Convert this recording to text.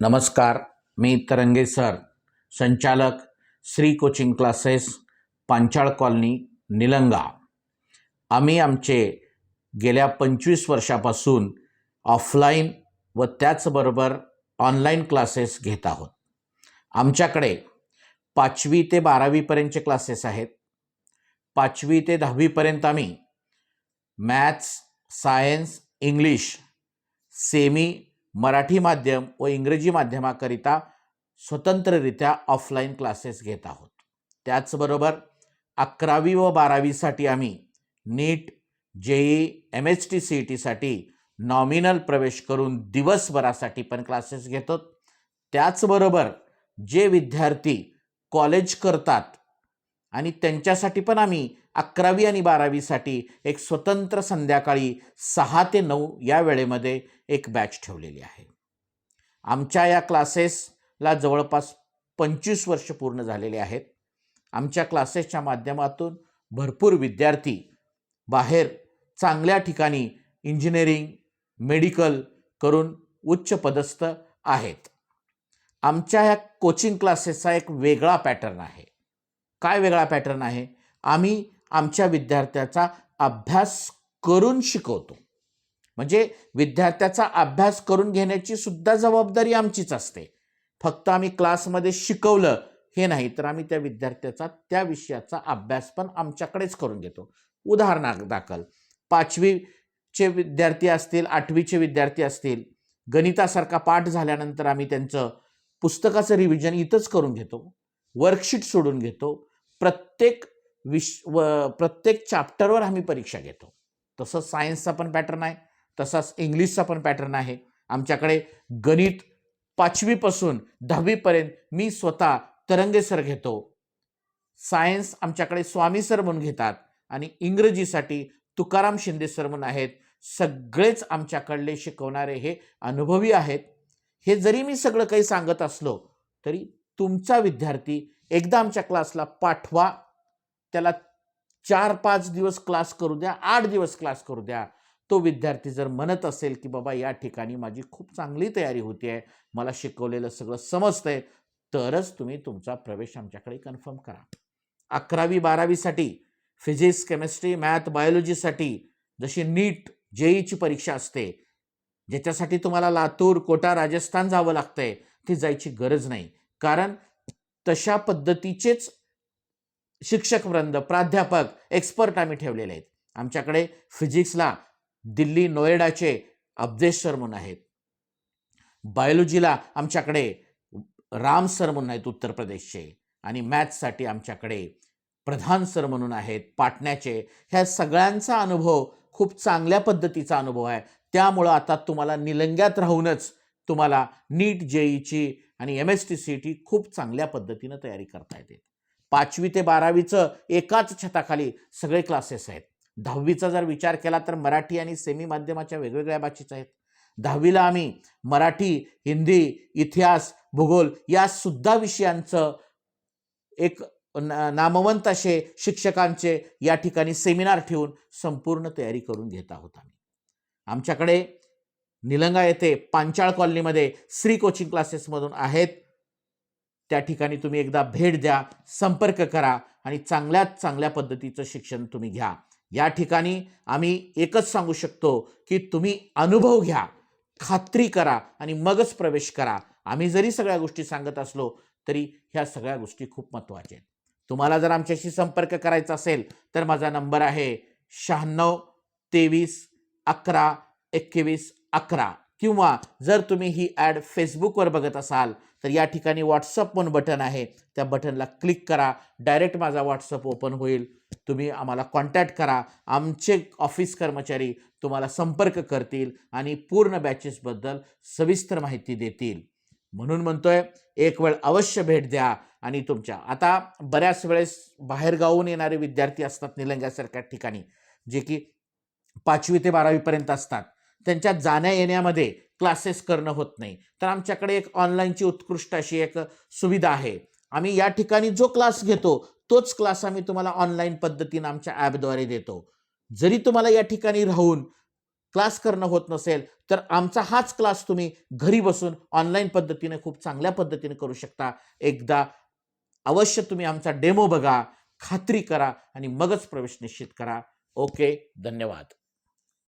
नमस्कार मी तरंगे सर. संचालक Shri coaching classes Panchal colony Nilanga. आम्ही आमचे गेल्या पंचवीस वर्षापासून ऑफलाईन व त्याचबरोबर ऑनलाईन क्लासेस घेत आहोत. आमच्याकडे पाचवी ते बारावीपर्यंतचे क्लासेस आहेत. पाचवी ते दहावीपर्यंत आम्ही maths science English semi Marathi माध्यम व इंग्रजी माध्यमाकरिता स्वतंत्ररित्या ऑफलाईन क्लासेस घेत आहोत. त्याचबरोबर अकरावी व बारावीसाठी आम्ही NEET JEE M H T C E टीसाठी नॉमिनल प्रवेश करून दिवसभरासाठी पण क्लासेस घेतो. त्याचबरोबर जे विद्यार्थी कॉलेज करतात आणि त्यांच्यासाठी पण आम्ही अकरावी आणि बारावीसाठी एक स्वतंत्र संध्याकाळी सहा ते नऊ या वेळेमध्ये एक बॅच ठेवलेली आहे. आमच्या या क्लासेसला जवळपास पंचवीस वर्ष पूर्ण झालेले आहेत. आमच्या क्लासेसच्या माध्यमातून भरपूर विद्यार्थी बाहेर चांगल्या ठिकाणी इंजिनिअरिंग मेडिकल करून उच्च पदस्थ आहेत. आमच्या ह्या कोचिंग क्लासेसचा एक वेगळा पॅटर्न आहे. काय वेगळा पॅटर्न आहे? आम्ही आमच्या विद्यार्थ्याचा अभ्यास करून शिकवतो. म्हणजे विद्यार्थ्याचा अभ्यास करून घेण्याची सुद्धा जबाबदारी आमचीच असते. फक्त आम्ही क्लासमध्ये शिकवलं हे नाही तर आम्ही त्या विद्यार्थ्याचा त्या विषयाचा अभ्यास पण आमच्याकडेच करून घेतो. उदाहरणादाखल पाचवीचे विद्यार्थी असतील आठवीचे विद्यार्थी असतील गणितासारखा पाठ झाल्यानंतर आम्ही त्यांचं पुस्तकाचं रिव्हिजन इथंच करून घेतो. वर्कशीट सोडून घेतो. प्रत्येक विश व प्रत्येक चॅप्टरवर आम्ही परीक्षा घेतो. तसंच सायन्सचा पण पॅटर्न आहे तसाच इंग्लिशचा पण पॅटर्न आहे. आमच्याकडे गणित पाचवीपासून दहावीपर्यंत मी स्वतः तरंगे सर घेतो. सायन्स आमच्याकडे स्वामी सर म्हणून घेतात आणि इंग्रजीसाठी तुकाराम शिंदे सर म्हणून आहेत. सगळेच आमच्याकडले शिकवणारे हे अनुभवी आहेत. हे जरी मी सगळं काही सांगत असलो तरी तुमचा विद्यार्थी एकदा आमच्या क्लासला पाठवा. त्याला चार पाच दिवस क्लास करू द्या आठ दिवस क्लास करू द्या. तो विद्यार्थी जर म्हणत असेल की बाबा या ठिकाणी माझी खूप चांगली तयारी होती आहे मला शिकवलेलं सगळं समजतंय तरच तुम्ही तुमचा प्रवेश आमच्याकडे कन्फर्म करा. अकरावी बारावीसाठी फिजिक्स केमिस्ट्री मॅथ बायोलॉजीसाठी जशी नीट जेईची परीक्षा असते ज्याच्यासाठी तुम्हाला लातूर कोटा राजस्थान जावं लागतंय ती जायची गरज नाही. कारण तशा पद्धतीचेच शिक्षक वृंद प्राध्यापक एक्सपर्ट आम्ही ठेवलेले आहेत. आमच्याकडे फिजिक्सला दिल्ली नोएडाचे अब्देश सर म्हणून आहेत. बायोलॉजीला आमच्याकडे राम सर म्हणून आहेत उत्तर प्रदेशचे आणि मॅथ्ससाठी आमच्याकडे प्रधान सर म्हणून आहेत पाटण्याचे. ह्या सगळ्यांचा अनुभव खूप चांगल्या पद्धतीचा अनुभव आहे. त्यामुळं आता तुम्हाला निलंग्यात राहूनच तुम्हाला नीट जेईची आणि M S T C T खूप चांगल्या पद्धतीनं तयारी करता येते. पाचवी ते बारावीचं एकाच छताखाली सगळे क्लासेस आहेत. दहावीचा जर विचार केला तर मराठी आणि सेमी माध्यमाच्या वेगवेगळ्या बाचीच आहेत. दहावीला आम्ही मराठी हिंदी इतिहास भूगोल या सुद्धा विषयांचं एक नामवंत असे शिक्षकांचे या ठिकाणी सेमिनार ठेवून संपूर्ण तयारी करून घेत आहोत आम्ही. आमच्याकडे निलंगा येथे पांचाळ कॉलनीमध्ये श्री कोचिंग क्लासेसमधून आहेत. त्या ठिकाणी तुम्ही एकदा भेट द्या संपर्क करा आणि चांगल्यात चांगल्या पद्धतीचं शिक्षण तुम्ही घ्या. या ठिकाणी आम्ही एकच सांगू शकतो की तुम्ही अनुभव घ्या खात्री करा आणि मगच प्रवेश करा. आम्ही जरी सगळ्या गोष्टी सांगत असलो तरी ह्या सगळ्या गोष्टी खूप महत्त्वाच्या आहेत. तुम्हाला जर आमच्याशी संपर्क करायचा असेल तर माझा नंबर आहे शहाण्णव तेवीस अकरा एकवीस अकरा किंवा जर तुम्ही ही ॲड फेसबुकवर बघत असाल तर या ठिकाणी व्हॉट्सअप पण बटन आहे. त्या बटनला क्लिक करा. डायरेक्ट माझा व्हॉट्सअप ओपन होईल. तुम्ही आम्हाला कॉन्टॅक्ट करा. आमचे ऑफिस कर्मचारी तुम्हाला संपर्क करतील आणि पूर्ण बॅचेसबद्दल सविस्तर माहिती देतील. म्हणून म्हणतोय एक वेळ अवश्य भेट द्या आणि तुमच्या आता बऱ्याच वेळेस बाहेरगावून येणारे विद्यार्थी असतात निलंग्यासारख्या ठिकाणी जे की पाचवी ते बारावीपर्यंत असतात. त्यांच्या जाण्या येण्यामध्ये क्लासेस करणं होत नाही. तर आमच्याकडे एक ऑनलाईनची उत्कृष्ट अशी एक सुविधा आहे. आम्ही या ठिकाणी जो क्लास घेतो तोच क्लास आम्ही तुम्हाला ऑनलाईन पद्धतीनं आमच्या ॲपद्वारे देतो. जरी तुम्हाला या ठिकाणी राहून क्लास करणं होत नसेल तर आमचा हाच क्लास तुम्ही घरी बसून ऑनलाईन पद्धतीने खूप चांगल्या पद्धतीने करू शकता. एकदा अवश्य तुम्ही आमचा डेमो बघा खात्री करा आणि मगच प्रवेश निश्चित करा. ओके धन्यवाद.